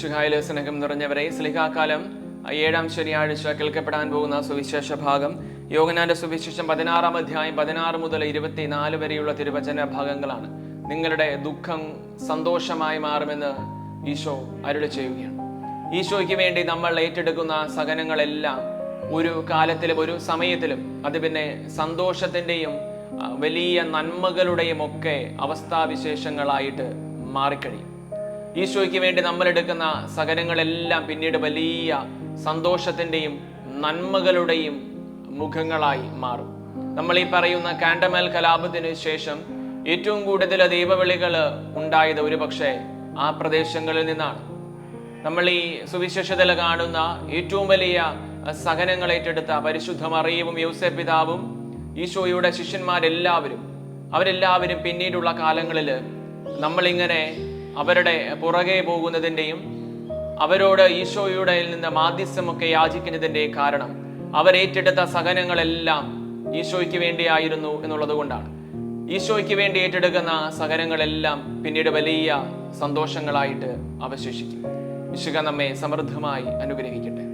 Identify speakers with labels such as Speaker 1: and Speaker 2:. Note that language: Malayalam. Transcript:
Speaker 1: ശുഹായിലെ സ്നേഹം നിറഞ്ഞവരെ സ്ലിഹാകാലം ഏഴാം ശനിയാഴ്ച കേൾക്കപ്പെടാൻ പോകുന്ന സുവിശേഷ ഭാഗം. യോഗനാന്റെ സുവിശേഷം പതിനാറാം അധ്യായം പതിനാറ് മുതൽ ഇരുപത്തിനാല് വരെയുള്ള തിരുവചന ഭാഗങ്ങളാണ്. നിങ്ങളുടെ ദുഃഖം സന്തോഷമായി മാറുമെന്ന് ഈശോ അരുളി ചെയ്യുകയാണ്. ഈശോയ്ക്ക് വേണ്ടി നമ്മൾ ഏറ്റെടുക്കുന്ന സഹനങ്ങളെല്ലാം ഒരു കാലത്തിലും ഒരു സമയത്തിലും അത് പിന്നെ സന്തോഷത്തിന്റെയും വലിയ നന്മകളുടെയും ഒക്കെ അവസ്ഥാവിശേഷങ്ങളായിട്ട് മാറിക്കഴിയും. ഈശോയ്ക്ക് വേണ്ടി നമ്മൾ എടുക്കുന്ന സകലങ്ങളെല്ലാം പിന്നീട് വലിയ സന്തോഷത്തിന്റെയും നന്മകളുടെയും മുഖങ്ങളായി മാറും. നമ്മൾ ഈ പറയുന്ന കാൻഡമൽ കലാപത്തിന് ശേഷം ഏറ്റവും കൂടുതൽ ദൈവവിളികൾ ഉണ്ടായത് ഒരുപക്ഷെ ആ പ്രദേശങ്ങളിൽ നിന്നാണ്. നമ്മൾ ഈ സുവിശേഷതല കാണുന്ന ഏറ്റവും വലിയ സഹനങ്ങൾ ഏറ്റെടുത്ത പരിശുദ്ധ മറിയവും യൗസെ പിതാവും ഈശോയുടെ ശിഷ്യന്മാരെല്ലാവരും അവരെല്ലാവരും പിന്നീടുള്ള കാലങ്ങളിൽ നമ്മളിങ്ങനെ അവരുടെ പുറകെ പോകുന്നതിന്റെയും അവരോട് ഈശോയുടെ നിന്ന് മാധ്യസ്ഥമൊക്കെ യാചിക്കുന്നതിന്റെ കാരണം. അവരേറ്റെടുത്ത സഹനങ്ങളെല്ലാം ഈശോയ്ക്ക് വേണ്ടിയായിരുന്നു എന്നുള്ളത് കൊണ്ടാണ്. ഈശോയ്ക്ക് വേണ്ടി ഏറ്റെടുക്കുന്ന സഹനങ്ങളെല്ലാം പിന്നീട് വലിയ സന്തോഷങ്ങളായിട്ട് അവശേഷിക്കും. വിശുക നമ്മെ സമൃദ്ധമായി അനുഗ്രഹിക്കട്ടെ.